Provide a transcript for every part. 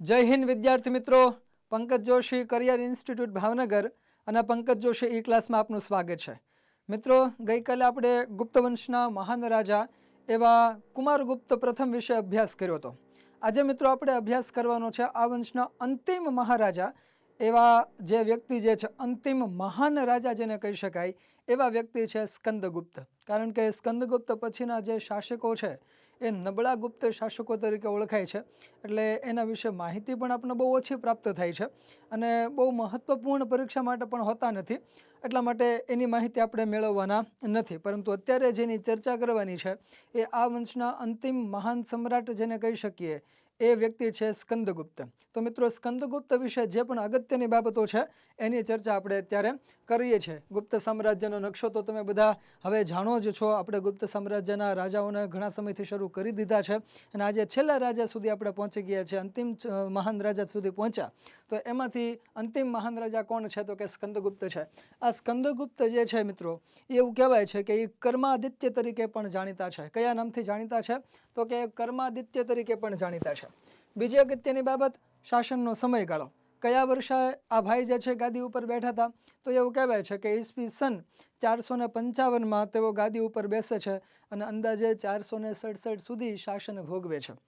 જય હિન્દ વિદ્યાર્થી મિત્રો. પંકજ જોશી કરિયર ઇન્સ્ટિટ્યૂટ ભાવનગર અને પંકજ જોશી ઈ ક્લાસમાં આપનું સ્વાગત છે. મિત્રો, ગઈકાલે આપણે ગુપ્ત વંશના મહાન રાજા એવા કુમારગુપ્ત પ્રથમ વિશે અભ્યાસ કર્યો હતો. આજે મિત્રો આપણે અભ્યાસ કરવાનો છે આ વંશના અંતિમ મહારાજા એવા જે વ્યક્તિ જે છે, અંતિમ મહાન રાજા જેને કહી શકાય એવા વ્યક્તિ છે સ્કંદગુપ્ત. કારણ કે સ્કંદગુપ્ત પછીના જે શાસકો છે એ નબળા ગુપ્ત શાસકો તરીકે ઓળખાય છે. એટલે એના વિશે માહિતી પણ આપણને બહુ ઓછી પ્રાપ્ત થાય છે. અને બહુ મહત્ત્વપૂર્ણ પરીક્ષા માટે પણ હોતા નથી. એટલા માટે એની માહિતી આપણે મેળવવાના નથી. પરંતુ અત્યારે જેની ચર્ચા કરવાની છે, એ આ વંશના અંતિમ મહાન સમ્રાટ જેને કહી શકીએ એ વ્યક્તિ છે સ્કંદગુપ્ત. તો મિત્રો, સ્કંદગુપ્ત વિશે જે પણ અગત્યની બાબતો છે, એની ચર્ચા આપણે અત્યારે કરીએ છીએ. ગુપ્ત સામ્રાજ્યનો નકશો તો તમે બધા હવે જાણો જ છો. આપણે ગુપ્ત સામ્રાજ્યના રાજાઓને ઘણા સમયથી શરૂ કરી દીધા છે. અને આજે છેલ્લા રાજા સુધી આપણે પહોંચી ગયા છે અંતિમ મહાન રાજા સુધી પહોંચ્યા. તો એમાંથી અંતિમ મહાન રાજા કોણ છે? તો કે સ્કંદગુપ્ત છે. આ સ્કંદગુપ્ત જે છે મિત્રો, એવું કહેવાય છે કે એ કર્માદિત્ય તરીકે પણ જાણીતા છે. કયા નામથી જાણીતા છે? તો કે કર્માદિત્ય તરીકે પણ જાણીતા છે. બીજી અગત્યની બાબત, શાસનનો સમયગાળો. કયા વર્ષે આ ભાઈ જે છે ગાદી ઉપર બેઠા હતા? તો એવું કહેવાય છે કે ઈસવી સન ચારસો ને પંચાવનમાં તેઓ ગાદી ઉપર બેસે છે અને અંદાજે ચારસો ને સડસઠ સુધી શાસન ભોગવે છે.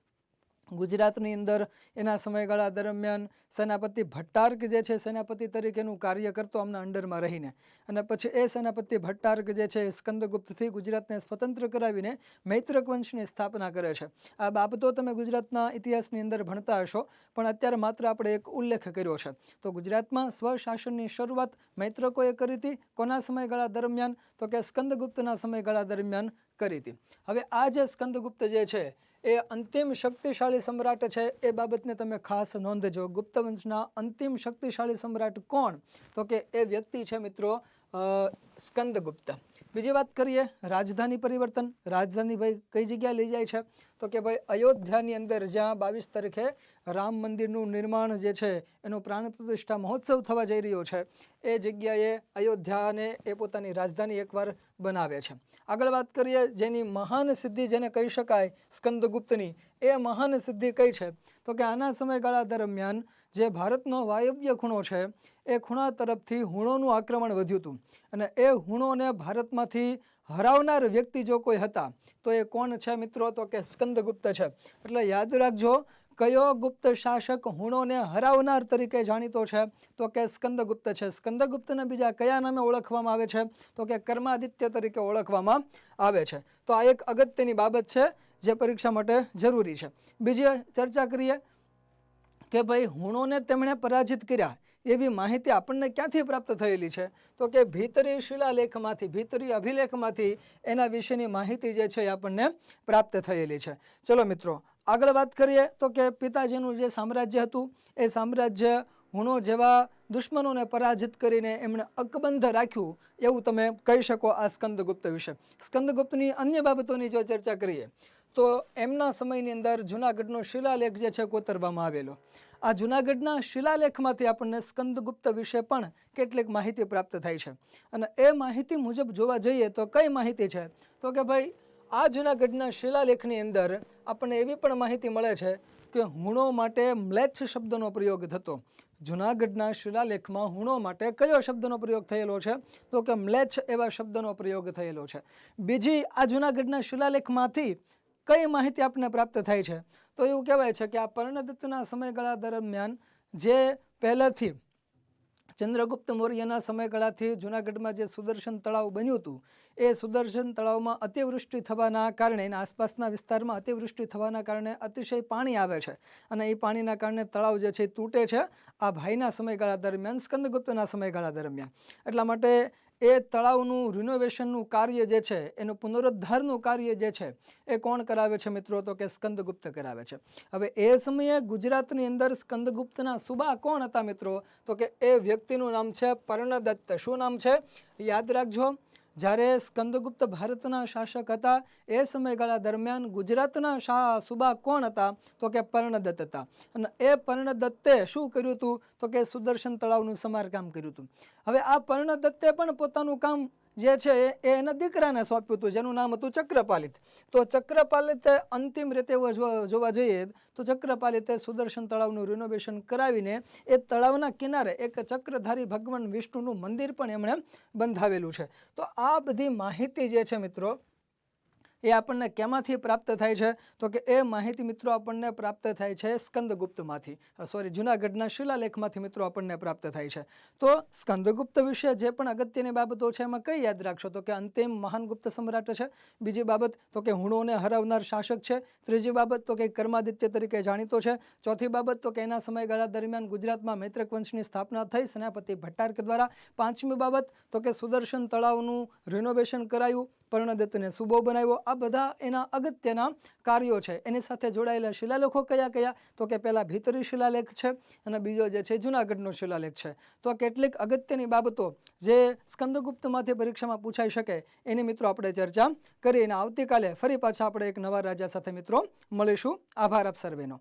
ગુજરાતની અંદર એના સમયગાળા દરમિયાન સેનાપતિ ભટ્ટાર્ક જે છે, સેનાપતિ તરીકેનું કાર્ય કરતો આમના અંડરમાં રહીને. અને પછી એ સેનાપતિ ભટ્ટાર્ક જે છે સ્કંદગુપ્તથી ગુજરાતને સ્વતંત્ર કરાવીને મૈત્રક વંશની સ્થાપના કરે છે. આ બાબતો તમે ગુજરાતના ઇતિહાસની અંદર ભણતા હશો, પણ અત્યારે માત્ર આપણે એક ઉલ્લેખ કર્યો છે. તો ગુજરાતમાં સ્વશાસનની શરૂઆત મૈત્રકોએ કરી હતી. કોના સમયગાળા દરમિયાન? તો કે સ્કંદગુપ્તના સમયગાળા દરમિયાન કરી હતી. હવે આ જે સ્કંદગુપ્ત જે છે એ અંતિમ શક્તિશાળી સમ્રાટ છે. એ બાબતને તમે ખાસ નોંધજો. ગુપ્ત વંશના અંતિમ શક્તિશાળી સમ્રાટ કોણ? તો કે એ વ્યક્તિ છે મિત્રો સ્કંદગુપ્ત. બીજી વાત કરીએ, રાજધાની પરિવર્તન. રાજધાની ભાઈ કઈ જગ્યાએ લઈ જાય છે? તો કે ભાઈ અયોધ્યાની અંદર જ્યાં બાવીસ તારીખે રામ મંદિરનું નિર્માણ જે છે, એનો પ્રાણ પ્રતિષ્ઠા મહોત્સવ થવા જઈ રહ્યો છે. એ જગ્યાએ અયોધ્યાને એ પોતાની રાજધાની એકવાર બનાવે છે. આગળ વાત કરીએ, જેની મહાન સિદ્ધિ જેને કહી શકાય, સ્કંદગુપ્તની. એ મહાન સિદ્ધિ કઈ છે? તો કે આના સમયગાળા દરમિયાન જે ભારતનો વાયવ્ય ખૂણો છે, એ ખૂણા તરફથી હુણોનું આક્રમણ વધ્યું હતું. અને એ હુણોને ભારતમાંથી હરાવનાર વ્યક્તિ જો કોઈ હતા, તો એ કોણ છે મિત્રો? તો કે સ્કંદગુપ્ત છે. એટલે યાદ રાખજો, કયો ગુપ્ત શાસક હુણોને હરાવનાર તરીકે જાણીતો છે? તો કે સ્કંદગુપ્ત છે. સ્કંદગુપ્તને બીજા કયા નામે ઓળખવામાં આવે છે? તો કે કર્માદિત્ય તરીકે ઓળખવામાં આવે છે. તો આ એક અગત્યની બાબત છે, જે પરીક્ષા માટે જરૂરી છે. બીજી ચર્ચા કરીએ. કે ભાઈ હુણોને તેમણે પરાજિત કર્યા, એવી માહિતી આપણને ક્યાંથી પ્રાપ્ત થયેલી છે? તો કે ભીતરી શિલાલેખમાંથી, ભીતરી અભિલેખમાંથી એના વિશેની માહિતી જે છે એ આપણને પ્રાપ્ત થયેલી છે. ચલો મિત્રો, આગળ વાત કરીએ તો કે પિતાજીનું જે સામ્રાજ્ય હતું, એ સામ્રાજ્ય હુણો જેવા દુશ્મનોને પરાજિત કરીને એમણે અકબંધ રાખ્યું, એવું તમે કહી શકો આ સ્કંદગુપ્ત વિશે. સ્કંદગુપ્તની અન્ય બાબતોની જો ચર્ચા કરીએ તો એમના સમયની અંદર જૂનાગઢનો શિલાલેખ જે છે કોતરવામાં આવેલો. આ જૂનાગઢના શિલાલેખમાંથી આપણને સ્કંદગુપ્ત વિશે પણ કેટલીક માહિતી પ્રાપ્ત થાય છે. અને એ માહિતી મુજબ જોવા જઈએ તો કઈ માહિતી છે? તો કે ભાઈ, આ જૂનાગઢના શિલાલેખની અંદર આપણને એવી પણ માહિતી મળે છે કે હુણો માટે મ્લેચ્છ શબ્દનો પ્રયોગ થતો. જૂનાગઢના શિલાલેખમાં હુણો માટે કયો શબ્દનો પ્રયોગ થયેલો છે? તો કે મ્લેચ્છ એવા શબ્દનો પ્રયોગ થયેલો છે. બીજી, આ જૂનાગઢના શિલાલેખમાંથી કઈ માહિતી આપણને પ્રાપ્ત થાય છે? તો એવું કહેવાય છે કે આ પર્ણદત્તના સમયગાળા દરમિયાન જે પહેલાંથી ચંદ્રગુપ્ત મૌર્યના સમયગાળાથી જૂનાગઢમાં જે સુદર્શન તળાવ બન્યું હતું, એ સુદર્શન તળાવમાં અતિવૃષ્ટિ થવાના કારણે એના આસપાસના વિસ્તારમાં અતિવૃષ્ટિ થવાના કારણે અતિશય પાણી આવે છે. અને એ પાણીના કારણે તળાવ જે છે તૂટે છે આ ભાઈના સમયગાળા દરમિયાન, સ્કંદગુપ્તના સમયગાળા દરમિયાન. એટલા માટે એ તળાવનું રિનોવેશનનું કાર્ય જે છે, એનું પુનરુદ્ધારનું કાર્ય જે છે, એ કોણ કરાવે છે મિત્રો? તો કે સ્કંદગુપ્ત કરાવે છે. હવે એ સમયે ગુજરાતની અંદર સ્કંદગુપ્તના સુબા કોણ હતા મિત્રો? તો કે એ વ્યક્તિનું નામ છે પર્ણદત્ત. શું નામ છે? યાદ રાખજો. જ્યારે સ્કંદગુપ્ત ભારતના શાસક હતા, એ સમયગાળા દરમિયાન ગુજરાતના શાહ સુબા કોણ હતા? તો કે પર્ણદત્ત હતા. અને એ પર્ણદત્તે શું કર્યું હતું? તો કે સુદર્શન તળાવનું સમારકામ કર્યું હતું. હવે આ પર્ણદત્તે પણ પોતાનું કામ જે છે એ એના દીકરાને સોંપ્યું હતું, જેનું નામ હતું ચક્રપાલિત. તો ચક્રપાલિતે અંતિમ રીતે જોવા જઈએ તો ચક્રપાલિતે સુદર્શન તળાવનું રિનોવેશન કરાવીને એ તળાવના કિનારે એક ચક્રધારી ભગવાન વિષ્ણુનું મંદિર પણ એમણે બંધાવેલું છે. તો આ બધી માહિતી જે છે મિત્રો એ આપણને કેમાંથી પ્રાપ્ત થાય છે? તો કે એ માહિતી મિત્રો આપણને પ્રાપ્ત થાય છે સ્કંદગુપ્તમાંથી. સોરી જૂનાગઢના શિલાલેખમાંથી મિત્રો આપણને પ્રાપ્ત થાય છે. તો સ્કંદગુપ્ત વિશે જે પણ અગત્યની બાબતો છે એમાં કઈ યાદ રાખશો? તો કે અંતિમ મહાન ગુપ્ત સમ્રાટ છે. બીજી બાબત, તો કે હુણોને હરાવનાર શાસક છે. ત્રીજી બાબત, તો કે કર્માદિત્ય તરીકે જાણીતો છે. ચોથી બાબત, તો કે એના સમયગાળા દરમિયાન ગુજરાતમાં મૈત્રક વંશની સ્થાપના થઈ સેનાપતિ ભટ્ટાર્ક દ્વારા. પાંચમી બાબત, તો કે સુદર્શન તળાવનું રિનોવેશન કરાયું. કર્ણદત્તને સુબો બનાવ્યો. આ બધા એના અગત્યના કાર્યો છે. એની સાથે જોડાયેલા શિલાલેખો કયા કયા? તો કે પહેલાં ભીતરી શિલાલેખ છે અને બીજો જે છે જૂનાગઢનો શિલાલેખ છે. તો કેટલીક અગત્યની બાબતો જે સ્કંદગુપ્તમાંથી પરીક્ષામાં પૂછાઈ શકે એની મિત્રો આપણે ચર્ચા કરી અને આવતીકાલે ફરી પાછા આપણે એક નવા રાજા સાથે મિત્રો મળીશું. આભાર આપ સર્વેનો.